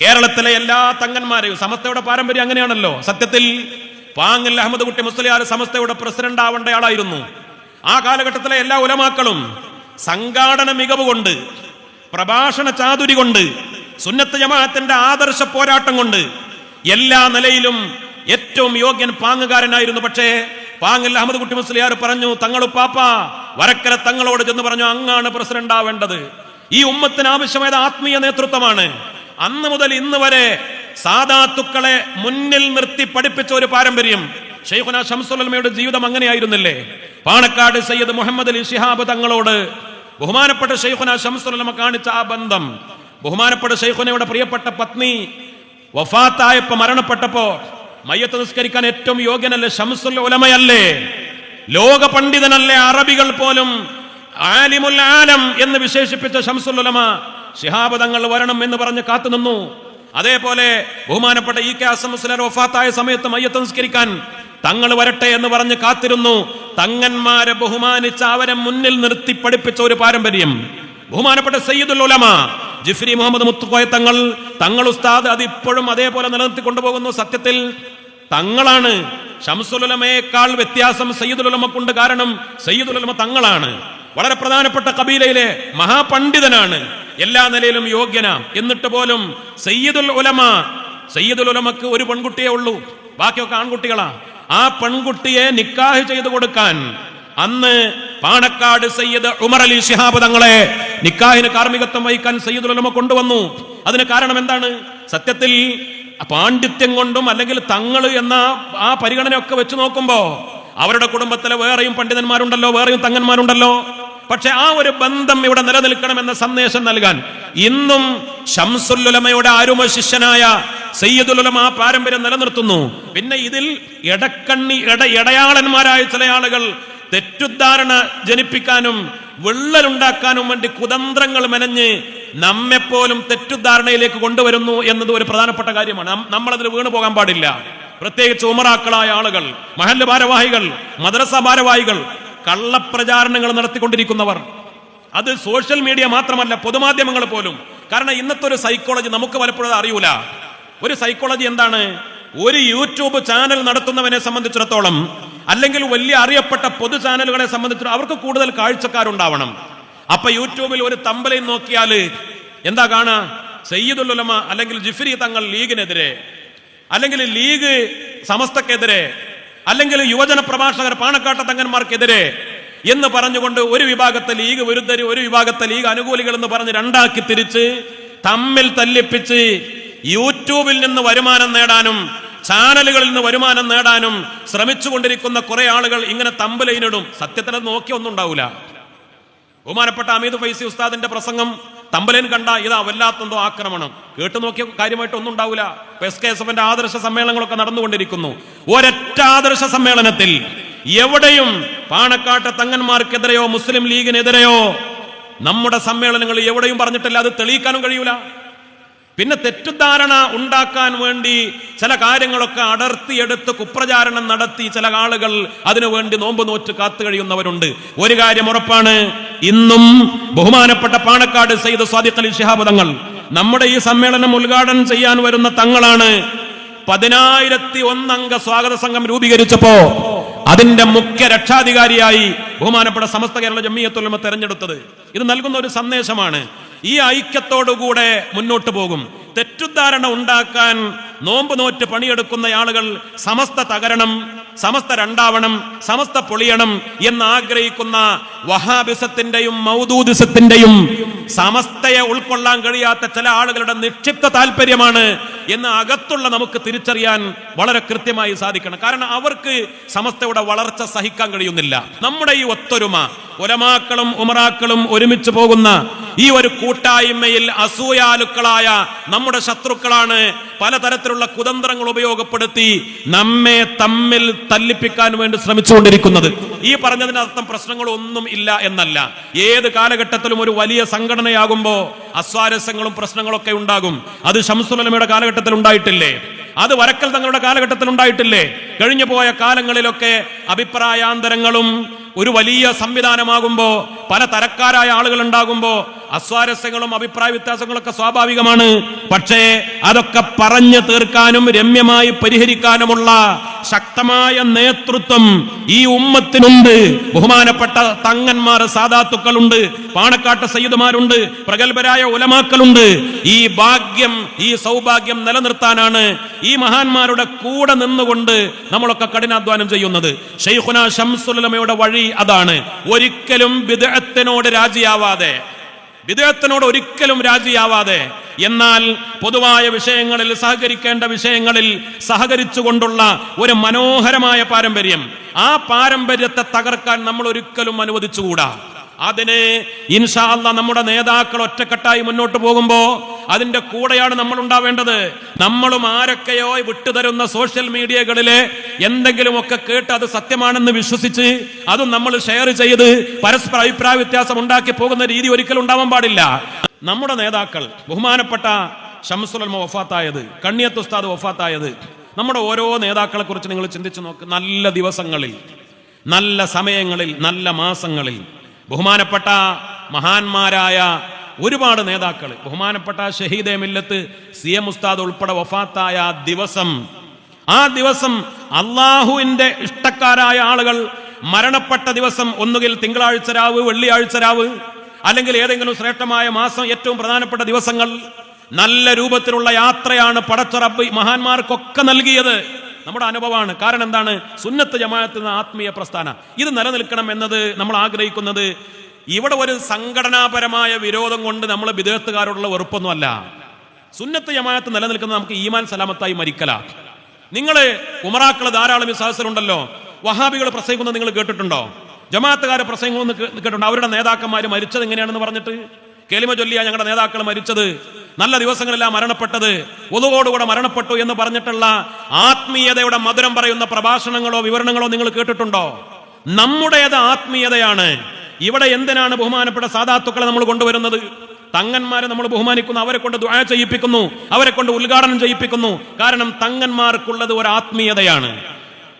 കേരളത്തിലെ എല്ലാ തങ്ങന്മാരെയും സമസ്തയുടെ പാരമ്പര്യം അങ്ങനെയാണല്ലോ. സത്യത്തിൽ പാങ്ങൽ അഹമ്മദ് കുട്ടി മുസ്ലിയാർ സമസ്തയുടെ പ്രസിഡന്റ് ആവേണ്ട ആളായിരുന്നു ആ കാലഘട്ടത്തിലെ എല്ലാ ഉലമാക്കളും സംഘാടന മികവ് കൊണ്ട് പ്രഭാഷണ ചാതുരി കൊണ്ട് സുന്നത്ത് ജമാഅത്തിന്റെ ആദർശ പോരാട്ടം കൊണ്ട് എല്ലാ നിലയിലും ഏറ്റവും യോഗ്യൻ പാങ്ങുകാരനായിരുന്നു. പക്ഷേ പാങ്ങൽ അഹമ്മദ് കുട്ടി മുസ്ലിയാർ പറഞ്ഞു തങ്ങൾ പാപ്പ വരക്കര തങ്ങളോട് ചെന്ന് പറഞ്ഞു അങ്ങാണ് പ്രസിഡന്റ് ആവേണ്ടത് ഈ ഉമ്മത്തിന് ആവശ്യമായത് ആത്മീയ നേതൃത്വമാണ്. അന്ന് മുതൽ ഇന്ന് വരെ സാദാത്തുക്കളെ മുന്നിൽ നിർത്തി പഠിപ്പിച്ച ഒരു പാരമ്പര്യം. ഷെയ്ഖുന ഷംസുലമയുടെ ജീവിതം അങ്ങനെയായിരുന്നില്ലേ? പാണക്കാട് സയ്യിദ് മുഹമ്മദ് അലി ഷിഹാബ് തങ്ങളോട് ബഹുമാനപ്പെട്ട ഷെയ്ഖുന ഷംസുലമ കാണിച്ച ആ ബന്ധം. ബഹുമാനപ്പെട്ട ഷെയ്ഖുനയുടെ പ്രിയപ്പെട്ട പത്നി വഫാത്തായപ്പോ മരണപ്പെട്ടപ്പോ മയ്യത്ത് നിസ്കരിക്കാൻ ഏറ്റവും യോഗ്യനല്ലേ? ഷംസുൽ ഉലമയല്ലേ? ലോക പണ്ഡിതനല്ലേ? അറബികൾ പോലും ആലിമുൽ ആലം എന്ന് വിശേഷിപ്പിച്ച ഷംസുൽ ഉലമ ശിഹാബ് തങ്ങൾ വരണം എന്ന് പറഞ്ഞ് കാത്തുനിന്നു അതേപോലെ ബഹുമാനപ്പെട്ട ഇ കെ അസം മുസ്ലിം വഫാത്തായ സമയത്ത് മയ്യത്ത് സംസ്കരിക്കാൻ തങ്ങൾ വരട്ടെ എന്ന് പറഞ്ഞ് കാത്തിരുന്നു. തങ്ങന്മാരെ ബഹുമാനിച്ച അവരെ മുന്നിൽ നിർത്തി പഠിപ്പിച്ച ഒരു പാരമ്പര്യം. ബഹുമാനപ്പെട്ട സയ്യിദുൽ ഉലമ ജിഫ്രി മുഹമ്മദ് മുത്തുക്കോയ തങ്ങൾ തങ്ങൾ ഉസ്താദ് അത് ഇപ്പോഴും അതേപോലെ നിലനിർത്തി കൊണ്ടുപോകുന്നു. സത്യത്തിൽ തങ്ങളാണ്. ഷംസുലുലമയേക്കാൾ വ്യത്യാസം സയ്യിദുലുലമക്കുണ്ട് കാരണം സയ്യിദുലുലമ തങ്ങളാണ്. വളരെ പ്രധാനപ്പെട്ട കബീലയിലെ മഹാപണ്ഡിതനാണ്. എല്ലാ നിലയിലും യോഗ്യനാം. എന്നിട്ട് പോലും സയ്യിദുൽ ഉലമ സയ്യിദുൽ ഉലമക്ക് ഒരു പെൺകുട്ടിയെ ഉള്ളൂ. ബാക്കിയൊക്കെ ആൺകുട്ടികളാ. ആ പെൺകുട്ടിയെ നിക്കാഹ് ചെയ്തു കൊടുക്കാൻ അന്ന് പാണക്കാട് സയ്യിദ് ഉമർ അലി ഷിഹാബ് തങ്ങളെ നിക്കാഹിന് കാർമ്മികത്വം വഹിക്കാൻ സയ്യിദുൽ ഉലമ കൊണ്ടുവന്നു. അതിന് കാരണം എന്താണ്? സത്യത്തിൽ പാണ്ഡിത്യം കൊണ്ടും അല്ലെങ്കിൽ തങ്ങൾ എന്ന ആ പരിഗണനയൊക്കെ വെച്ച് നോക്കുമ്പോ അവരുടെ കുടുംബത്തിലെ വേറെയും പണ്ഡിതന്മാരുണ്ടല്ലോ വേറെയും തങ്ങന്മാരുണ്ടല്ലോ. പക്ഷെ ആ ഒരു ബന്ധം ഇവിടെ നിലനിൽക്കണമെന്ന സന്ദേശം നൽകാൻ ഇന്നും ഷംസുല്ലുലമയുടെ ആരുമ ശിഷ്യനായ സയ്യദുലമ ആ പാരമ്പര്യം നിലനിർത്തുന്നു. പിന്നെ ഇതിൽ ഇടക്കണ്ണി ഇട ഇടയാളന്മാരായ ചില ആളുകൾ തെറ്റുദ്ധാരണ ജനിപ്പിക്കാനും വിള്ളലുണ്ടാക്കാനും വേണ്ടി കുതന്ത്രങ്ങൾ മെനഞ്ഞ് നമ്മെപ്പോലും തെറ്റുദ്ധാരണയിലേക്ക് കൊണ്ടുവരുന്നു എന്നത് ഒരു പ്രധാനപ്പെട്ട കാര്യമാണ്. നമ്മളതിൽ വീണു പോകാൻ പാടില്ല. പ്രത്യേകിച്ച് ഉമറാക്കളായ ആളുകൾ മഹല്ല് ഭാരവാഹികൾ മദ്രസ ഭാരവാഹികൾ കള്ളപ്രചാരണങ്ങൾ നടത്തിക്കൊണ്ടിരിക്കുന്നവർ. അത് സോഷ്യൽ മീഡിയ മാത്രമല്ല പൊതുമാധ്യമങ്ങൾ പോലും. കാരണം ഇന്നത്തെ ഒരു സൈക്കോളജി നമുക്ക് പലപ്പോഴും അറിയൂല. ഒരു സൈക്കോളജി എന്താണ്? ഒരു യൂട്യൂബ് ചാനൽ നടത്തുന്നവനെ സംബന്ധിച്ചിടത്തോളം അല്ലെങ്കിൽ വലിയ അറിയപ്പെട്ട പൊതു ചാനലുകളെ സംബന്ധിച്ചിടത്തോളം അവർക്ക് കൂടുതൽ കാഴ്ചക്കാരുണ്ടാവണം. അപ്പൊ യൂട്യൂബിൽ ഒരു തമ്പലയും നോക്കിയാൽ എന്താ കാണാ? സയ്യിദുൽ ഉലമ അല്ലെങ്കിൽ ജിഫ്രി തങ്ങൾ ലീഗിനെതിരെ അല്ലെങ്കിൽ ലീഗ് സമസ്തക്കെതിരെ അല്ലെങ്കിൽ യുവജന പ്രഭാഷകർ പാണക്കാട്ട തങ്ങന്മാർക്കെതിരെ എന്ന് പറഞ്ഞുകൊണ്ട് ഒരു വിഭാഗത്തെ ലീഗ് വിരുദ്ധര് ഒരു വിഭാഗത്തെ ലീഗ് അനുകൂലികൾ എന്ന് പറഞ്ഞ് രണ്ടാക്കി തിരിച്ച് തമ്മിൽ തല്ലിപ്പിച്ച് യൂട്യൂബിൽ നിന്ന് വരുമാനം നേടാനും ചാനലുകളിൽ നിന്ന് വരുമാനം നേടാനും ശ്രമിച്ചുകൊണ്ടിരിക്കുന്ന കുറെ ആളുകൾ ഇങ്ങനെ തമ്പലയിനിടും. സത്യത്തിൽ നോക്കിയൊന്നും ഉണ്ടാവില്ല ബഹുമാനപ്പെട്ട അമീദ് ഫൈസി ഉസ്താദിന്റെ പ്രസംഗം തമ്പലേൻ കണ്ട ഇതാ വല്ലാത്തെന്തോ ആക്രമണം. കേട്ടു നോക്കിയ കാര്യമായിട്ട് ഒന്നും ഉണ്ടാവില്ല. എസ് കെ എസ് എഫിന്റെ ആദർശ സമ്മേളനങ്ങളൊക്കെ നടന്നുകൊണ്ടിരിക്കുന്നു. ഒരൊറ്റ ആദർശ സമ്മേളനത്തിൽ എവിടെയും പാണക്കാട്ടെ തങ്ങന്മാർക്കെതിരെയോ മുസ്ലിം ലീഗിനെതിരെയോ നമ്മുടെ സമ്മേളനങ്ങൾ എവിടെയും പറഞ്ഞിട്ടില്ല. അത് തെളിയിക്കാനും കഴിയൂല. പിന്നെ തെറ്റിദ്ധാരണ ഉണ്ടാക്കാൻ വേണ്ടി ചില കാര്യങ്ങളൊക്കെ അടർത്തിയെടുത്ത് കുപ്രചാരണം നടത്തി ചില ആളുകൾ അതിനു വേണ്ടി നോമ്പ് നോറ്റ് കാത്തു കഴിയുന്നവരുണ്ട്. ഒരു കാര്യം ഉറപ്പാണ്. ഇന്നും ബഹുമാനപ്പെട്ട പാണക്കാട് സയ്യിദ് സ്വാദിഖ് അലി തങ്ങൾ നമ്മുടെ ഈ സമ്മേളനം ഉദ്ഘാടനം ചെയ്യാൻ വരുന്ന തങ്ങളാണ്. പതിനായിരത്തി ഒന്നംഗ സ്വാഗത സംഘം രൂപീകരിച്ചപ്പോ അതിന്റെ മുഖ്യ രക്ഷാധികാരിയായി ബഹുമാനപ്പെട്ട സമസ്ത കേരള ജമ്മിയത്തുലമ തെരഞ്ഞെടുത്തത്. ഇത് നൽകുന്ന ഒരു സന്ദേശമാണ്. ഈ ഐക്യത്തോടുകൂടെ മുന്നോട്ട് പോകും. തെറ്റുദ്ധാരണ ഉണ്ടാക്കാൻ നോമ്പ് നോറ്റ് പണിയെടുക്കുന്ന ആളുകൾ സമസ്ത തകരണം സമസ്ത രണ്ടാവണം സമസ്ത പൊളിയണം എന്ന് ആഗ്രഹിക്കുന്ന വഹാബിസത്തിന്റെയും മൗദൂദിസത്തിന്റെയും സമസ്തയെ ഉൾക്കൊള്ളാൻ കഴിയാത്ത ചില ആളുകളുടെ നിക്ഷിപ്ത താല്പര്യമാണ് എന്ന് അകത്തുള്ള നമുക്ക് തിരിച്ചറിയാൻ വളരെ കൃത്യമായി സാധിക്കണം. കാരണം അവർക്ക് സമസ്തയുടെ വളർച്ച സഹിക്കാൻ കഴിയുന്നില്ല. നമ്മുടെ ഈ ഒത്തൊരുമ ഒലമാക്കളും ഉമറാക്കളും ഒരുമിച്ച് പോകുന്ന ഈ ഒരു കൂട്ടായ്മയിൽ അസൂയാലുക്കളായ നമ്മുടെ ശത്രുക്കളാണ് പലതരത്തിലുള്ള കുതന്ത്രങ്ങൾ ഉപയോഗപ്പെടുത്തി നമ്മെ തമ്മിൽ തല്ലിപ്പിക്കാൻ വേണ്ടി ശ്രമിച്ചുകൊണ്ടിരിക്കുന്നത്. ഈ പറഞ്ഞതിന്റെ അർത്ഥം പ്രശ്നങ്ങളൊന്നും ഇല്ല എന്നല്ല. ഏത് കാലഘട്ടത്തിലും ഒരു വലിയ സംഘടനയാകുമ്പോൾ അസ്വാരസ്യങ്ങളും പ്രശ്നങ്ങളൊക്കെ ഉണ്ടാകും. അത് ഷംസുലമയുടെ കാലഘട്ടത്തിൽ ഉണ്ടായിട്ടില്ലേ? അത് വരക്കൽ തങ്ങളുടെ കാലഘട്ടത്തിൽ ഉണ്ടായിട്ടില്ലേ? കഴിഞ്ഞു പോയ കാലങ്ങളിലൊക്കെ അഭിപ്രായാന്തരങ്ങളും ഒരു വലിയ സംവിധാനമാകുമ്പോൾ പല തരക്കാരായ ആളുകൾ ഉണ്ടാകുമ്പോൾ അസ്വാരസ്യങ്ങളും അഭിപ്രായ വ്യത്യാസങ്ങളൊക്കെ സ്വാഭാവികമാണ്. പക്ഷേ അതൊക്കെ പറഞ്ഞു തീർക്കാനും രമ്യമായി പരിഹരിക്കാനുമുള്ള ശക്തമായ നേതൃത്വം ഈ ഉമ്മത്തിനുണ്ട്. ബഹുമാനപ്പെട്ട തങ്ങന്മാർ സാധാത്തുക്കളുണ്ട് പാണക്കാട്ട് സയ്യിദ്മാരുണ്ട് പ്രഗത്ഭരായ ഉലമാക്കളുണ്ട്. ഈ ഭാഗ്യം ഈ സൗഭാഗ്യം നിലനിർത്താനാണ് ഈ മഹാന്മാരുടെ കൂടെ നിന്നുകൊണ്ട് നമ്മളൊക്കെ കഠിനാധ്വാനം ചെയ്യുന്നത്. ഷെയ്ഖുന ഷംസുലമയുടെ വഴി അതാണ്. ഒരിക്കലും വിദഗ്ധനോട് രാജിയാവാതെ വിദേഹത്തിനോട് ഒരിക്കലും രാജിയാവാതെ. എന്നാൽ പൊതുവായ വിഷയങ്ങളിൽ സഹകരിക്കേണ്ട വിഷയങ്ങളിൽ സഹകരിച്ചുകൊണ്ടുള്ള ഒരു മനോഹരമായ പാരമ്പര്യം ആ പാരമ്പര്യത്തെ തകർക്കാൻ നമ്മൾ ഒരിക്കലും അനുവദിച്ചുകൂടാ. അതിന് ഇൻഷാ അല്ല നമ്മുടെ നേതാക്കൾ ഒറ്റക്കെട്ടായി മുന്നോട്ട് പോകുമ്പോൾ അതിന്റെ കൂടെയാണ് നമ്മൾ ഉണ്ടാവേണ്ടത്. നമ്മളും ആരൊക്കെയോ വിട്ടുതരുന്ന സോഷ്യൽ മീഡിയകളിലെ എന്തെങ്കിലുമൊക്കെ കേട്ട് അത് സത്യമാണെന്ന് വിശ്വസിച്ച് അതും നമ്മൾ ഷെയർ ചെയ്ത് പരസ്പര അഭിപ്രായ വ്യത്യാസം ഉണ്ടാക്കി പോകുന്ന രീതി ഒരിക്കലും ഉണ്ടാവാൻ പാടില്ല. നമ്മുടെ നേതാക്കൾ ബഹുമാനപ്പെട്ട ഷംസുലമ വഫാത്തായത് കണ്ണിയത്ത് ഉസ്താദ് വഫാത്തായത് നമ്മുടെ ഓരോ നേതാക്കളെ കുറിച്ച് നിങ്ങൾ ചിന്തിച്ചു നോക്ക് നല്ല ദിവസങ്ങളിൽ നല്ല സമയങ്ങളിൽ നല്ല മാസങ്ങളിൽ ബഹുമാനപ്പെട്ട മഹാന്മാരായ ഒരുപാട് നേതാക്കൾ ബഹുമാനപ്പെട്ട ഷഹീദെ മില്ലത്ത് സി എം ഉസ്താദ് ഉൾപ്പെടെ വഫാത്തായ ദിവസം. ആ ദിവസം അള്ളാഹുവിന്റെ ഇഷ്ടക്കാരായ ആളുകൾ മരണപ്പെട്ട ദിവസം ഒന്നുകിൽ തിങ്കളാഴ്ച രാവ് വെള്ളിയാഴ്ച രാവ് അല്ലെങ്കിൽ ഏതെങ്കിലും ശ്രേഷ്ഠമായ മാസം ഏറ്റവും പ്രധാനപ്പെട്ട ദിവസങ്ങൾ. നല്ല രൂപത്തിലുള്ള യാത്രയാണ് പടച്ചറബ് മഹാന്മാർക്കൊക്കെ നൽകിയത്. നമ്മുടെ അനുഭവമാണ്. കാരണം എന്താണ്? സുന്നത്ത് ജമാഅത്ത് എന്ന ആത്മീയ പ്രസ്ഥാന. ഇത് നിലനിൽക്കണം എന്നത് നമ്മൾ ആഗ്രഹിക്കുന്നത്. ഇവിടെ ഒരു സംഘടനാപരമായ വിരോധം കൊണ്ട് നമ്മൾ വിദേഹത്തുകാരോടുള്ള വെറുപ്പൊന്നുമല്ല. സുന്നത്ത് ജമാഅത്ത് നിലനിൽക്കുന്നത് നമുക്ക് ഈമാൻ സലാമത്തായി മരിക്കല. നിങ്ങൾ ഉമറാക്കൾ ധാരാളം ഈ സഹസരുണ്ടല്ലോ വഹാബികൾ പ്രസംഗിക്കുന്നത് നിങ്ങൾ കേട്ടിട്ടുണ്ടോ? ജമാഅത്തുകാരെ പ്രസംഗം കേട്ടിട്ടുണ്ടോ? അവരുടെ നേതാക്കന്മാർ മരിച്ചത് എങ്ങനെയാണെന്ന് പറഞ്ഞിട്ട്? കേലിമ ചൊല്ലിയ ഞങ്ങളുടെ നേതാക്കൾ മരിച്ചത്. നല്ല ദിവസങ്ങളെല്ലാം മരണപ്പെട്ടത്. ഒതുകോടുകൂടെ മരണപ്പെട്ടു എന്ന് പറഞ്ഞിട്ടുള്ള ആത്മീയതയുടെ മധുരം പറയുന്ന പ്രഭാഷണങ്ങളോ വിവരണങ്ങളോ നിങ്ങൾ കേട്ടിട്ടുണ്ടോ? നമ്മുടേത് ആത്മീയതയാണ്. ഇവിടെ എന്തിനാണ് ബഹുമാനപ്പെട്ട സാധാത്തുക്കളെ നമ്മൾ കൊണ്ടുവരുന്നത്? തങ്ങന്മാരെ നമ്മൾ ബഹുമാനിക്കുന്നു അവരെ കൊണ്ട് ദ്വായ ചെയ്യിപ്പിക്കുന്നു അവരെ കൊണ്ട് ഉദ്ഘാടനം ചെയ്യിപ്പിക്കുന്നു. കാരണം തങ്ങന്മാർക്കുള്ളത് ഒരു ആത്മീയതയാണ്.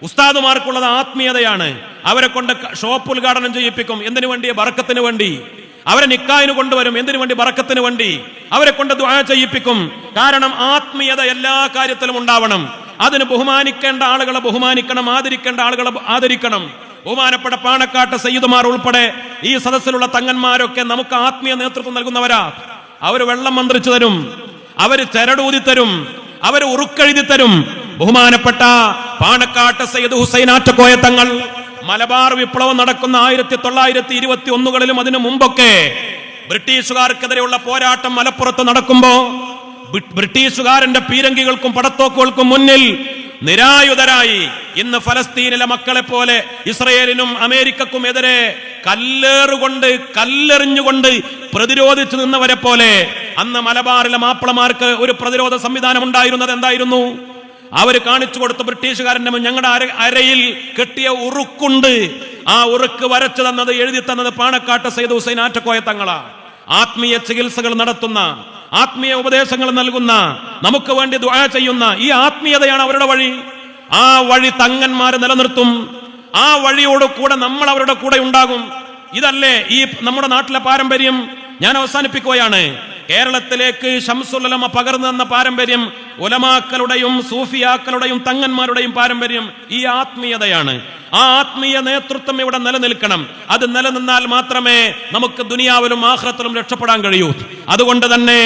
ഉസ്താദുമാർക്കുള്ളത് ആത്മീയതയാണ്. അവരെ കൊണ്ട് ഷോപ്പ് ഉദ്ഘാടനം ചെയ്യിപ്പിക്കും. എന്തിനു വേണ്ടി? ബറക്കത്തിന് വേണ്ടി. അവരെ നിക്കായിന് കൊണ്ടുവരും. എന്തിനു വേണ്ടി? ബറക്കത്തിന് വേണ്ടി. അവരെ കൊണ്ട് ദ്വാ ചെയ്യിപ്പിക്കും. കാരണം ആത്മീയത എല്ലാ കാര്യത്തിലും ഉണ്ടാവണം. അതിന് ബഹുമാനിക്കേണ്ട ആളുകളെ ബഹുമാനിക്കണം ആദരിക്കേണ്ട ആളുകളെ ആദരിക്കണം. ബഹുമാനപ്പെട്ട പാണക്കാട്ട് സയ്യിദുമാർ ഉൾപ്പെടെ ഈ സദസ്സിലുള്ള തങ്ങന്മാരൊക്കെ നമുക്ക് ആത്മീയ നേതൃത്വം നൽകുന്നവരാ. അവർ വെള്ളം മന്ത്രിച്ചു തരും. അവർ ചരടൂതി തരും. അവർ ഉറുക്കെഴുതി തരും. ബഹുമാനപ്പെട്ട പാണക്കാട്ട് സയ്യിദ് ഹുസൈൻ ആറ്റക്കോയ തങ്ങൾ മലബാർ വിപ്ലവം നടക്കുന്ന ആയിരത്തി തൊള്ളായിരത്തി ഇരുപത്തി ഒന്നുകളിലും അതിനു മുമ്പൊക്കെ ബ്രിട്ടീഷുകാർക്കെതിരെയുള്ള പോരാട്ടം മലപ്പുറത്ത് നടക്കുമ്പോ ബ്രിട്ടീഷുകാരന്റെ പീരങ്കികൾക്കും പടത്തോക്കുകൾക്കും മുന്നിൽ നിരായുധരായി ഇന്ന് ഫലസ്തീനിലെ മക്കളെ പോലെ ഇസ്രയേലിനും അമേരിക്കക്കും എതിരെ കല്ലേറുകൊണ്ട് കല്ലെറിഞ്ഞുകൊണ്ട് പ്രതിരോധിച്ചു നിന്നവരെ പോലെ അന്ന് മലബാറിലെ മാപ്പിളമാർക്ക് ഒരു പ്രതിരോധ സംവിധാനം ഉണ്ടായിരുന്നത് എന്തായിരുന്നു? അവർ കാണിച്ചു കൊടുത്ത ബ്രിട്ടീഷുകാരന്റെ ഞങ്ങളുടെ അര അരയിൽ കെട്ടിയ ഉറുക്കുണ്ട്. ആ ഉറുക്ക് വരച്ചു തന്നത് എഴുതി തന്നത് പാണക്കാട്ട് സെയ്ദ് ഹുസൈൻ ആറ്റക്കോയ തങ്ങളാ. ആത്മീയ ചികിത്സകൾ നടത്തുന്ന ആത്മീയ ഉപദേശങ്ങൾ നൽകുന്ന നമുക്ക് വേണ്ടി ദുആ ചെയ്യുന്ന ഈ ആത്മീയതയാണ് അവരുടെ വഴി. ആ വഴി തങ്ങന്മാര് നിലനിർത്തും. ആ വഴിയോട് കൂടെ നമ്മൾ അവരുടെ കൂടെ ഉണ്ടാകും. ഇതല്ലേ ഈ നമ്മുടെ നാട്ടിലെ പാരമ്പര്യം. ഞാൻ അവസാനിപ്പിക്കുകയാണ്. കേരളത്തിലേക്ക് ഷംസുലമ പകർന്നു തന്ന പാരമ്പര്യം ഉലമാക്കളുടെയും സൂഫിയാക്കളുടെയും തങ്ങന്മാരുടെയും പാരമ്പര്യം ഈ ആത്മീയതയാണ്. ആ ആത്മീയ നേതൃത്വം ഇവിടെ നിലനിൽക്കണം. അത് നിലനിന്നാൽ മാത്രമേ നമുക്ക് ദുനിയാവിലും ആഹ്റത്തിലും രക്ഷപ്പെടാൻ കഴിയൂ. അതുകൊണ്ട് തന്നെ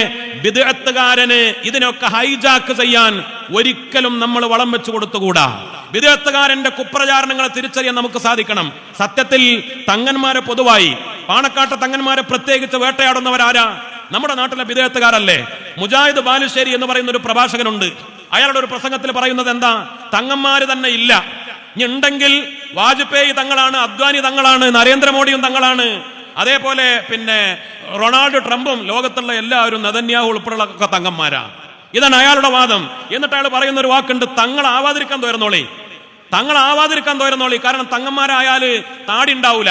വിദഗ്ധകാരന് ഇതിനൊക്കെ ഹൈജാക്ക് ചെയ്യാൻ ഒരിക്കലും നമ്മൾ വളം വെച്ചു കൊടുത്തുകൂടാ. വിദഗ്ധകാരന്റെ കുപ്രചാരണങ്ങളെ തിരിച്ചറിയാൻ നമുക്ക് സാധിക്കണം. സത്യത്തിൽ തങ്ങന്മാരെ പൊതുവായി പാണക്കാട്ട് തങ്ങന്മാരെ പ്രത്യേകിച്ച് വേട്ടയാടുന്നവരാരാ? നമ്മുടെ നാട്ടിലെ വിദേഹത്തുകാരല്ലേ? മുജാഹിദ് ബാലുശ്ശേരി എന്ന് പറയുന്ന ഒരു പ്രഭാഷകനുണ്ട്. അയാളുടെ ഒരു പ്രസംഗത്തിൽ പറയുന്നത് എന്താ? തങ്ങന്മാര് തന്നെ ഇല്ല. ഇനി ഉണ്ടെങ്കിൽ വാജ്പേയി തങ്ങളാണ് അദ്വാനി തങ്ങളാണ് നരേന്ദ്രമോദിയും തങ്ങളാണ്. അതേപോലെ പിന്നെ റൊണാൾഡ് ട്രംപും ലോകത്തുള്ള എല്ലാവരും നദന്യാഹു ഉൾപ്പെടെയുള്ള ഒക്കെ തങ്ങന്മാരാ. ഇതാണ് അയാളുടെ വാദം. എന്നിട്ട് അയാൾ പറയുന്ന ഒരു വാക്കുണ്ട് തങ്ങൾ ആവാതിരിക്കാൻ തോരുന്നോളി. തങ്ങൾ ആവാതിരിക്കാൻ തോരുന്നോളി. കാരണം തങ്ങന്മാരായാൽ താടി ഉണ്ടാവൂല.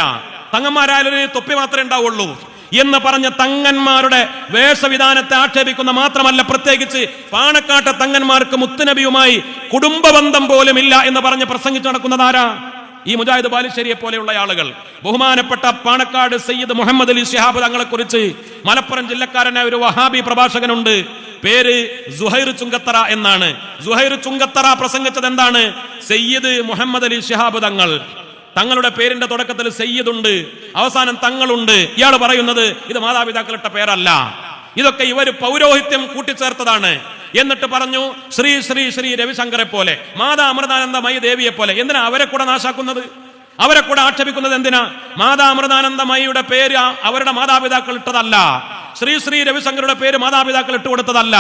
തങ്ങന്മാരായാലൊരു തൊപ്പി മാത്രമേ ഉണ്ടാവുള്ളൂ. എന്ന് പറഞ്ഞ തങ്ങന്മാരുടെ വേഷവിധാനത്തെ ആക്ഷേപിക്കുന്ന മാത്രമല്ല പ്രത്യേകിച്ച് പാണക്കാട്ട തങ്ങന്മാർക്ക് മുത്തുനബിയുമായി കുടുംബബന്ധം പോലും ഇല്ല എന്ന് പറഞ്ഞ് പ്രസംഗിച്ചു നടക്കുന്നതാരാ ഈ മുജാഹിദ് ബാലുശ്ശേരിയെ പോലെയുള്ള ആളുകൾ. ബഹുമാനപ്പെട്ട പാണക്കാട് സയ്യിദ് മുഹമ്മദ് അലി ഷിഹാബ് തങ്ങളെ കുറിച്ച് മലപ്പുറം ജില്ലക്കാരനായ ഒരു വഹാബി പ്രഭാഷകനുണ്ട്. പേര് സുഹൈർ ചുങ്കത്തറ എന്നാണ്. സുഹൈർ ചുങ്കത്തറ പ്രസംഗിച്ചത് എന്താണ് സയ്യിദ് മുഹമ്മദ് അലി ഷിഹാബ് തങ്ങൾ. തങ്ങളുടെ പേരിന്റെ തുടക്കത്തിൽ സയ്യിദ് ഉണ്ട് അവസാനം തങ്ങളുണ്ട്. ഇയാൾ പറയുന്നത് ഇത് മാതാപിതാക്കളുടെ പേരല്ല. ഇതൊക്കെ ഇവർ പൗരോഹിത്യം കൂട്ടിച്ചേർത്തതാണ്. എന്നിട്ട് പറഞ്ഞു ശ്രീ ശ്രീ ശ്രീ രവിശങ്കറെ പോലെ മാതാ അമൃതാനന്ദമയി ദേവിയെ പോലെ എന്തിനാ അവരെ കൂടെ നാശാക്കുന്നത്? അവരെ കൂടെ ആക്ഷേപിക്കുന്നത് എന്തിനാ? മാതാ അമൃതാനന്ദമയിയുടെ പേര് അവരുടെ മാതാപിതാക്കൾ ഇട്ടതല്ല. ശ്രീ ശ്രീ രവിശങ്കറുടെ പേര് മാതാപിതാക്കൾ ഇട്ടുകൊടുത്തതല്ല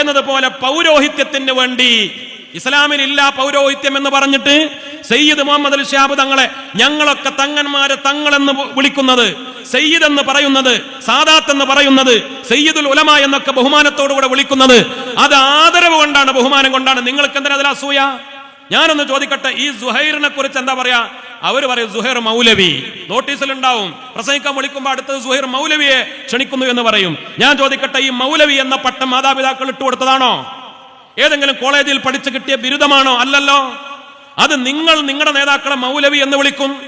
എന്നതുപോലെ പൗരോഹിത്യത്തിന് വേണ്ടി ഇസ്ലാമിൽ ഇല്ല പൗരോഹിത്യം എന്ന് പറഞ്ഞിട്ട് സയ്യിദ് മുഹമ്മദ് അലി ഷാബ് തങ്ങളെ ഞങ്ങളൊക്കെ തങ്ങന്മാരെ തങ്ങളെന്ന് വിളിക്കുന്നത്. സയ്യിദ് എന്ന് പറയുന്നത് സാദാത്ത് എന്ന് പറയുന്നത് സയ്യിദുൽ ഉലമ എന്നൊക്കെ ബഹുമാനത്തോടുകൂടെ വിളിക്കുന്നത്. അത് ആദരവ് കൊണ്ടാണ് ബഹുമാനം കൊണ്ടാണ്. നിങ്ങൾക്ക് എന്തിനാ അതിൽ അസൂയ? ഞാനൊന്ന് ചോദിക്കട്ടെ ഈ സുഹൈറിനെ കുറിച്ച് എന്താ പറയാ? അവർ പറയും സുഹൈർ മൗലവി. നോട്ടീസിൽ ഉണ്ടാവും പ്രസംഗിക്കാൻ വിളിക്കുമ്പോൾ അടുത്തത് സുഹൈർ മൗലവിയെ ക്ഷണിക്കുന്നു എന്ന് പറയും. ഞാൻ ചോദിക്കട്ടെ ഈ മൗലവി എന്ന പട്ടം മാതാപിതാക്കൾ ഇട്ടുകൊടുത്തതാണോ? ഏതെങ്കിലും കോളേജിൽ പഠിച്ചു കിട്ടിയ ബിരുദമാണോ? അല്ലല്ലോ. അത് നിങ്ങൾ നിങ്ങളുടെ നേതാക്കളെ മൗലവി എന്ന് വിളിക്കും.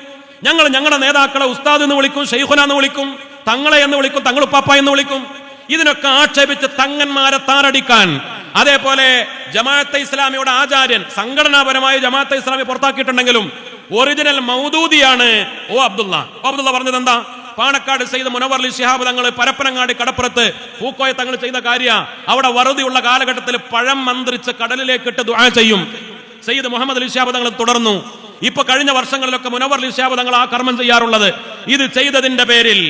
ഞങ്ങൾ ഞങ്ങളുടെ നേതാക്കളെ ഉസ്താദ് എന്ന് വിളിക്കും ഷെയ്ഖുന എന്ന് വിളിക്കും തങ്ങളെ എന്ന് വിളിക്കും തങ്ങളുപ്പാപ്പ എന്ന് വിളിക്കും. ഇതിനൊക്കെ ആക്ഷേപിച്ച് തങ്ങന്മാരെ താറടിക്കാൻ അതേപോലെ ജമാഅത്തെ ഇസ്ലാമിയുടെ ആചാര്യൻ സംഘടനാപരമായ ജമാഅത്തെ ഇസ്ലാമി പുറത്താക്കിയിട്ടുണ്ടെങ്കിലും ഒറിജിനൽ മൗദൂദിയാണ് ഓ അബ്ദുള്ള. ഓ അബ്ദുള്ള പറഞ്ഞത് എന്താ പാണക്കാട് ചെയ്ത മുനവർലി ശിഹാബ് തങ്ങൾ പരപ്പനങ്ങാടി കടപ്പുറത്ത് പൂക്കോയ തങ്ങൾ ചെയ്ത കാര്യ. അവിടെ വറുതിയുള്ള കാലഘട്ടത്തിൽ പഴം മന്ത്രിച്ച് കടലിലേക്ക് ഇട്ട് ദുആ ചെയ്യും. സയ്യിദ് മുഹമ്മദ് അലി ശിഹാബ് തങ്ങൾ തുടർന്നു. ഇപ്പൊ കഴിഞ്ഞ വർഷങ്ങളിലൊക്കെ മുനവർ അലി തങ്ങൾ ആ കർമ്മം ചെയ്യാറുള്ളത്. ഇത് ചെയ്തതിന്റെ പേരിൽ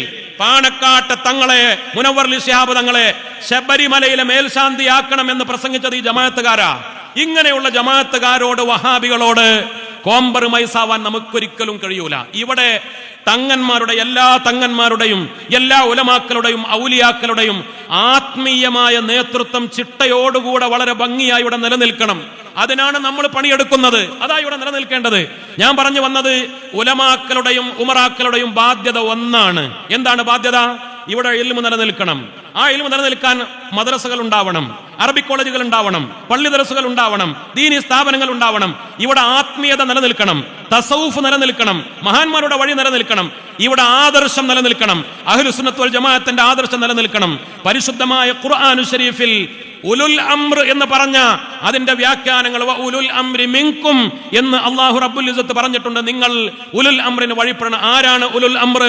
പാണക്കാട്ട് തങ്ങളെ മുനവർ അലി ശിഹാബ് തങ്ങളെ ശബരിമലയിലെ മേൽശാന്തിയാക്കണം എന്ന് പ്രസംഗിച്ചത് ഈ ജമാഅത്തുകാരാ. ഇങ്ങനെയുള്ള ജമാഅത്തുകാരോട് വഹാബികളോട് കോംപ്രമൈസ് ആവാൻ നമുക്കൊരിക്കലും കഴിയൂല. ഇവിടെ തങ്ങന്മാരുടെ എല്ലാ തങ്ങന്മാരുടെയും എല്ലാ ഉലമാക്കളുടെയും ഔലിയാക്കളുടെയും ആത്മീയമായ നേതൃത്വം ചിട്ടയോടുകൂടെ വളരെ ഭംഗിയായി ഇവിടെ നിലനിൽക്കണം. അതിനാണ് നമ്മൾ പണിയെടുക്കുന്നത്. അതാ ഇവിടെ നിലനിൽക്കേണ്ടത്. ഞാൻ പറഞ്ഞു വന്നത് ഉലമാക്കളുടെയും ഉമറാക്കളുടെയും ബാധ്യത ഒന്നാണ്. എന്താണ് ബാധ്യത? ഇവിടെ ഇൽമു നിലനിൽക്കണം. ആ ഇൽമു നിലനിൽക്കാൻ മദ്രസകൾ ഉണ്ടാവണം അറബി കോളേജുകൾ ഉണ്ടാവണം പള്ളി ദറസുകൾ ഉണ്ടാവണം ദീനി സ്ഥാപനങ്ങൾ ഉണ്ടാവണം. ഇവിടെ ആത്മീയത നിലനിൽക്കണം തസൌഫ് നിലനിൽക്കണം മഹാന്മാരുടെ വഴി നിലനിൽക്കണം ഇവിടെ ആദർശം നിലനിൽക്കണം അഹ്ലുസുന്നത്ത് വൽ ജമാഅത്തിന്റെ ആദർശം നിലനിൽക്കണം. പരിശുദ്ധമായ ഖുർആൻ ഷരീഫിൽ ഉലുൽ അംർ എന്ന് പറഞ്ഞ അതിന്റെ വ്യാഖ്യാനങ്ങൾ ഉലുൽ അംരി മിങ്കും എന്ന് അള്ളാഹു റബ്ബുൽ ഇസത്ത് പറഞ്ഞിട്ടുണ്ട്. നിങ്ങൾ ഉലുൽ അംറിന് വഴിപ്പെടണം. ആരാണ് ഉലുൽ അംർ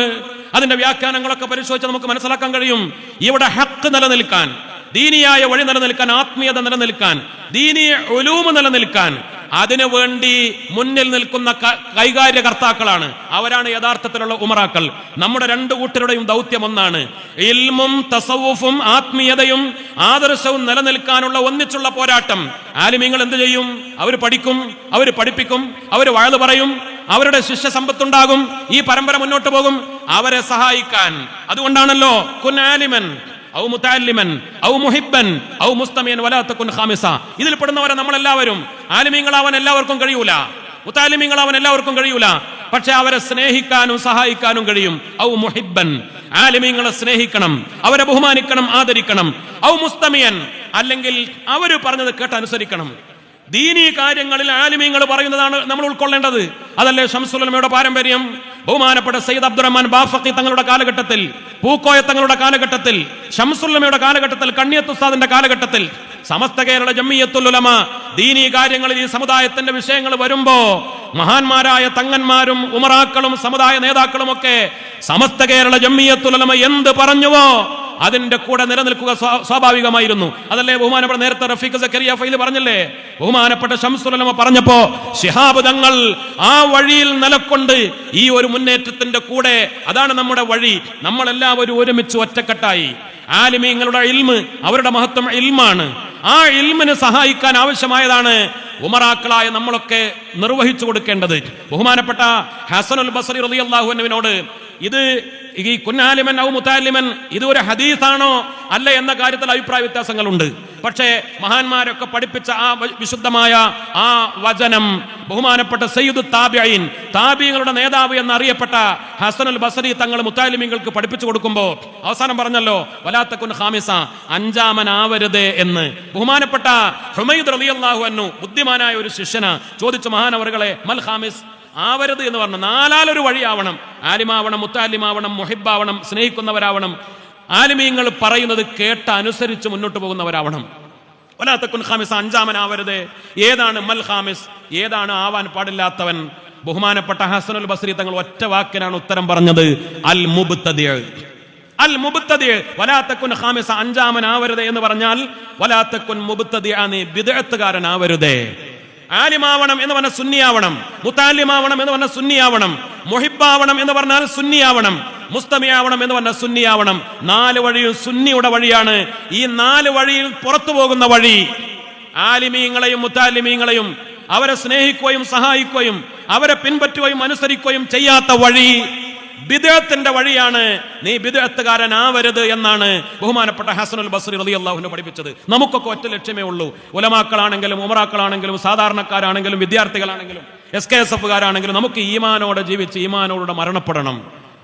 അതിന്റെ വ്യാഖ്യാനങ്ങളൊക്കെ പരിശോധിച്ച് നമുക്ക് മനസ്സിലാക്കാൻ കഴിയും. ഇവിടെ ഹക്ക് നിലനിൽക്കാൻ ദീനിയായ വഴി നിലനിൽക്കാൻ ആത്മീയത നിലനിൽക്കാൻ ദീനീയ ഒലൂമ് നിലനിൽക്കാൻ അതിനു വേണ്ടി മുന്നിൽ നിൽക്കുന്ന കൈകാര്യകർത്താക്കളാണ്. അവരാണ് യഥാർത്ഥത്തിലുള്ള ഉമറാക്കൾ. നമ്മുടെ രണ്ട് കൂട്ടരുടെയും ദൗത്യം ഒന്നാണ്. ഇൽമും തസവുഫും ആത്മീയതയും ആദർശവും നിലനിൽക്കാനുള്ള ഒന്നിച്ചുള്ള പോരാട്ടം. ആലിമീങ്ങൾ എന്ത് ചെയ്യും? അവർ പഠിക്കും അവർ പഠിപ്പിക്കും അവർ വയത് പറയും അവരുടെ ശിഷ്യ സമ്പത്തുണ്ടാകും ഈ പരമ്പര മുന്നോട്ട് പോകും. അവരെ സഹായിക്കാൻ. അതുകൊണ്ടാണല്ലോ ആലിമൻ ഔ മുത്താലിമൻ ഔ മുഹിബൻ ഔ മുസ്തമിയൻ വലാത്തക്കുൻ ഖാമിസ. ഇതിൽ പെടുന്നവരെ നമ്മൾ എല്ലാവരും ആലിമീങ്ങളാവാൻ എല്ലാവർക്കും കഴിയൂല. മുത്താലിമീങ്ങളാവാൻ എല്ലാവർക്കും കഴിയൂല. പക്ഷെ അവരെ സ്നേഹിക്കാനും സഹായിക്കാനും കഴിയും. ഔ മുഹിബൻ ആലിമീങ്ങളെ സ്നേഹിക്കണം. അവരെ ബഹുമാനിക്കണം ആദരിക്കണം. ഔ മുസ്തമിയൻ അല്ലെങ്കിൽ അവർ പറഞ്ഞത് കേട്ട് അനുസരിക്കണം ദീനീ കാര്യങ്ങളിൽ ആലിമീങ്ങൾ പറയുന്നതാണ് നമ്മൾ ഉൾക്കൊള്ളേണ്ടത്. അതല്ലേ ഷംസുലമയുടെ പാരമ്പര്യം? ബഹുമാനപ്പെട്ട സയ്യിദ് അബ്ദുറഹ്മാൻ ബാഫക്കി തങ്ങളുടെ കാലഘട്ടത്തിൽ പൂക്കോയ തങ്ങളുടെ കാലഘട്ടത്തിൽ ഷംസുല്ലമയുടെ കാലഘട്ടത്തിൽ കണ്ണിയത്തുസ്താദിന്റെ കാലഘട്ടത്തിൽ സമസ്ത കേരള ജമ്മിയത്തുലമ ദീനീ കാര്യങ്ങളിൽ ഈ സമുദായത്തിന്റെ വിഷയങ്ങൾ വരുമ്പോ മഹാന്മാരായ തങ്ങന്മാരും ഉമറാക്കളും സമുദായ നേതാക്കളും ഒക്കെ സമസ്ത കേരള ജമ്മിയത്തുലമ എന്ത് പറഞ്ഞുവോ അതിന്റെ കൂടെ നിലനിൽക്കുക സ്വാഭാവികമായിരുന്നു. അതല്ലേ ബഹുമാനപ്പെട്ട നേരത്തെ റഫീഖ് സക്കരിയ ഫൈൽ പറഞ്ഞല്ലേ? ബഹുമാനപ്പെട്ട ഷംസുലമ പറഞ്ഞപ്പോ ശിഹാബ് തങ്ങൾ ആ വഴിയിൽ നിലക്കൊണ്ട് ഈ ഒരു മുന്നേറ്റത്തിന്റെ കൂടെ അതാണ് നമ്മുടെ വഴി. നമ്മളെല്ലാവരും ഒരുമിച്ച് ഒറ്റക്കെട്ടായി. ആലിമീങ്ങളുടെ ഇൽമ് അവരുടെ മഹത്വം ഇൽമാണ്. ആ ഇൽമിന് സഹായിക്കാൻ ആവശ്യമായതാണ് ഉമറാക്കളായ നമ്മളൊക്കെ നിർവഹിച്ചു കൊടുക്കേണ്ടത്. ബഹുമാനപ്പെട്ട ഹസനുൽ ബസറി റളിയല്ലാഹു അൻഹുവിനോട് ഇത് ഈ കുന്നാലിമൻ ഔ മുത്താലിമൻ ഇത് ഒരു ഹദീസാണോ അല്ല എന്ന കാര്യത്തിൽ അഭിപ്രായ വ്യത്യാസങ്ങളുണ്ട്. പക്ഷേ മഹാന്മാരൊക്കെ പഠിപ്പിച്ച ആ വിശുദ്ധമായ ആ വചനം ബഹുമാനപ്പെട്ട സയ്യിദ് താബിയൻ താബിയങ്ങളുടെ നേതാവ് എന്നറിയപ്പെട്ട ഹസനുൽ ബസരി തങ്ങൾ മുത്താലിമിങ്ങൾക്ക് പഠിപ്പിച്ചു കൊടുക്കുമ്പോൾ അവസാനം പറഞ്ഞല്ലോ വലാത്തക്കുൻ ഹാമിസ അഞ്ചാമനാവരുത് എന്ന്. ബഹുമാനപ്പെട്ട ഹുമൈദ് റളിയല്ലാഹു അന്നു ബുദ്ധിമാനായ ഒരു ശിഷ്യന ചോദിച്ചു മഹാനവറുകളെ മൽ ഹാമിസ് ആവരുത് എന്ന് പറഞ്ഞു. നാലാലൊരു വഴിയാവണം. ആലിമാവണം മുത്താലിമാവണം മുഹിബാവണം സ്നേഹിക്കുന്നവരാവണം. ആലിമീങ്ങൾ പറയുന്നത് കേട്ട അനുസരിച്ച് മുന്നോട്ട് പോകുന്നവരാവണം. ഒലാത്തക്കുൻ ഖാമിസ് അഞ്ചാമനാവരുത് ഏതാണ് മൽ ഖാമിസ്? ഏതാണ് ആവാൻ പാടില്ലാത്തവൻ? ബഹുമാനപ്പെട്ട ഹസനുൽ ബസ്രി തങ്ങൾ ഒറ്റ വാക്കിനാണ് ഉത്തരം പറഞ്ഞത്. അൽ മുബ്തദി. അൽ മുബ്തദി. വലാത്തക്കുൻ ഖാമിസ അഞ്ചാമനാവരുത് എന്ന് പറഞ്ഞാൽ വലാത്തക്കുൻ മുബുത്തതിയ നീ ബിദഅത്തുകാരനാവരുതേ. ആലിമാവണം എന്ന് പറഞ്ഞാൽ സുന്നിയാവണം മുത്താലിമാവണം എന്ന് പറഞ്ഞാൽ സുന്നിയാവണം മൊഹിബാവണം എന്ന് പറഞ്ഞാൽ സുന്നിയാവണം മുസ്തമിയാവണം എന്ന് പറഞ്ഞാൽ സുന്നിയാവണം. നാല് വഴിയും സുന്നിയുടെ വഴിയാണ്. ഈ നാല് വഴിയിൽ പുറത്തു പോകുന്ന വഴി ആലിമീങ്ങളെയും മുത്താലിമീങ്ങളെയും അവരെ സ്നേഹിക്കുകയും സഹായിക്കുകയും അവരെ പിൻപറ്റുകയും അനുസരിക്കുകയും ചെയ്യാത്ത വഴി ബിദഅത്തിന്റെ വഴിയാണ് നീ ബിദഅത്തുകാരനാവരുത് എന്നാണ് ബഹുമാനപ്പെട്ട ഹസനുൽ ബസ്രി റളി അള്ളാഹുവിനെ പഠിപ്പിച്ചത്. നമുക്കൊക്കെ ഒറ്റ ലക്ഷ്യമേ ഉള്ളൂ. ഉലമാക്കളാണെങ്കിലും ഉമറാക്കളാണെങ്കിലും സാധാരണക്കാരാണെങ്കിലും വിദ്യാർത്ഥികളാണെങ്കിലും എസ് കെ എസ് എഫുകാരാണെങ്കിലും നമുക്ക് ഈമാനോടെ ജീവിച്ച് ഈമാനോടെ മരണപ്പെടണം.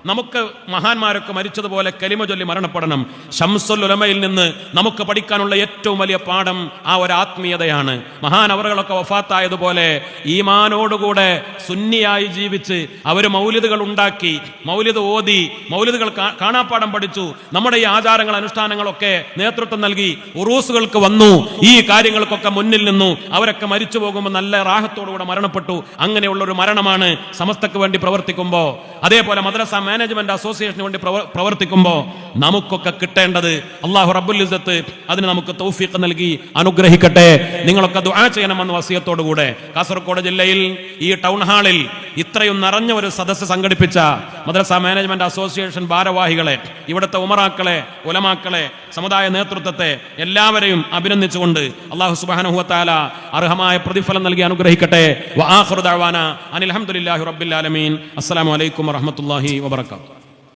നമുക്ക് മഹാന്മാരൊക്കെ മരിച്ചതുപോലെ കലിമ ചൊല്ലി മരണപ്പെടണം. ഷംസുൽ ഉലമയിൽ നിന്ന് നമുക്ക് പഠിക്കാനുള്ള ഏറ്റവും വലിയ പാഠം ആ ഒരു ആത്മീയതയാണ്. മഹാനവറുകളൊക്കെ വഫാത്തായതുപോലെ ഈമാനോടുകൂടെ സുന്നിയായി ജീവിച്ച് അവർ മൗലിദുകൾ ഉണ്ടാക്കി മൗലിദ് ഓതി മൗലിദുകൾ കാണാപ്പാഠം പഠിച്ചു. നമ്മുടെ ഈ ആചാരങ്ങൾ അനുഷ്ഠാനങ്ങളൊക്കെ നേതൃത്വം നൽകി ഉറൂസുകൾക്ക് വന്നു. ഈ കാര്യങ്ങൾക്കൊക്കെ മുന്നിൽ നിന്നു. അവരൊക്കെ മരിച്ചു പോകുമ്പോൾ നല്ല റാഹത്തോടുകൂടെ മരണപ്പെട്ടു. അങ്ങനെയുള്ള ഒരു മരണമാണ് സമസ്തക്ക് വേണ്ടി പ്രവർത്തിക്കുമ്പോൾ അതേപോലെ മദ്രസ മാനേജ്മെന്റ് അസോസിയേഷന് വേണ്ടി പ്രവർത്തിക്കുമ്പോൾ നമുക്കൊക്കെ കിട്ടേണ്ടത് അള്ളാഹു റബ്ബുൽ ഇസ്സത്ത് അതിന് നമുക്ക് തൗഫീഖ് നൽകി അനുഗ്രഹിക്കട്ടെ. നിങ്ങളൊക്കെ ദുആ ചെയ്യണമെന്ന വസിയത്തോടുകൂടെ. കാസർഗോഡ് ജില്ലയിൽ ഈ ടൗൺ ഹാളിൽ ഇത്രയും നിറഞ്ഞ ഒരു സദസ്സ് സംഘടിപ്പിച്ച മദ്രസ മാനേജ്മെന്റ് അസോസിയേഷൻ ഭാരവാഹികളെ ഇവിടുത്തെ ഉമറാക്കളെ ഉലമാക്കളെ സമുദായ നേതൃത്വത്തെ എല്ലാവരെയും അഭിനന്ദിച്ചുകൊണ്ട് അള്ളാഹു സുബാനഹുവത്താല അർഹമായ പ്രതിഫലം നൽകി അനുഗ്രഹിക്കട്ടെ. വആഖിറു ദഅവാന അനിൽ ഹംദുലില്ലാഹി റബ്ബിൽ ആലമീൻ. അസ്സലാമു അലൈക്കും വറഹ്മത്തുള്ളാഹി വബറകാതുഹു.